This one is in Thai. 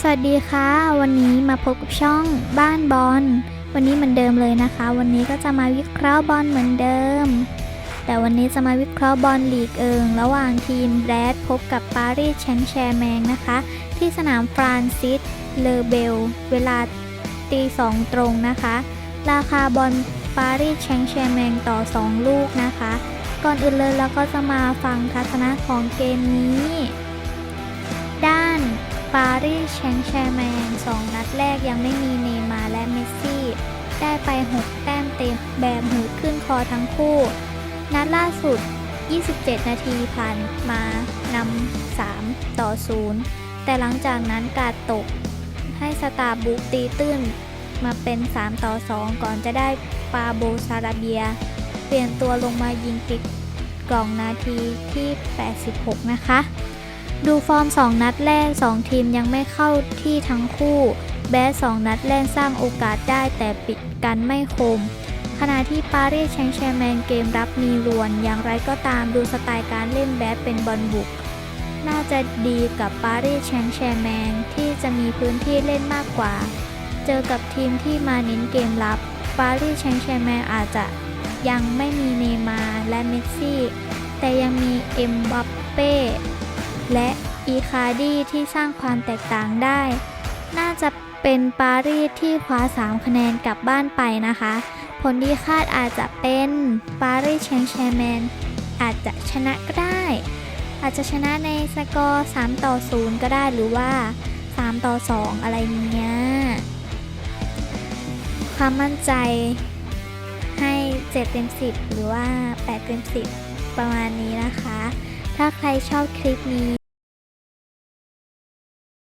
สวัสดีค่ะ วันนี้มาพบกับช่องบ้านบอลวันนี้เหมือนเดิมเลยนะคะ วันนี้ก็จะมาวิเคราะห์บอลเหมือนเดิม แต่วันนี้จะมาวิเคราะห์บอลลีกเอิง ระหว่างทีมแรดพบกับปารีสแชงแชร์แมงนะคะ ที่สนามฟรานซิสเลเบล เวลาตีสองตรงนะคะ ราคาบอลปารีสแชงแชร์แมงต่อ 2 ลูกนะคะ ก่อนอื่นเลยเราก็จะมาฟังทัศนะของเกมนี้ ปารีสแชงแชร์แมงนัดแรกยังไม่มีเนย์มาและเมสซี่ ได้ไป 6 แต้มเต็มแบบหูขึ้นคอทั้งคู่ นัดล่าสุด 27 นาทีผ่านมานำ 3 ต่อ 0 แต่หลังจากนั้นกาดตก ให้สตาร์บุกตีตื้น มาเป็น 3 ต่อ 2 ก่อนจะได้ปาโบซาราเบีย เปลี่ยนตัวลงมายิงปิดกล่องนาทีที่ 86 นะคะ ดูฟอร์ม 2 นัดแรก 2 ทีมยังไม่เข้าที่ทั้งคู่ แบส2นัดแรกสร้างโอกาสได้แต่ปิดกันไม่คม ขณะที่ปารีสแชงแชร์แมงเกมรับมีรวน อย่างไรก็ตามดูสไตล์การเล่นแบสเป็นบอลบุก น่าจะดีกับปารีสแชงแชร์แมงที่จะมีพื้นที่เล่นมากกว่า เจอกับทีมที่มาเน้นเกมรับ ปารีสแชงแชร์แมงอาจจะยังไม่มีเนย์มาร์และเมสซี่ แต่ยังมีเอ็มบัปเป้ และอีคาร์ดีที่สร้างความแตกต่างได้ น่าจะเป็นปารีสที่คว้า 3 คะแนนกลับบ้านไปนะคะ ผลที่คาดอาจจะเป็นปารีสแชงแชร์แมนอาจจะชนะก็ได้ อาจจะชนะในสกอร์ 3 ต่อ 0 ก็ได้หรือว่า 3 ต่อ 2 อะไรเงี้ย ความมั่นใจให้ 7 เต็ม 10 หรือว่า 8 เต็ม 10 ประมาณนี้นะคะ ถ้าใครชอบคลิปนี้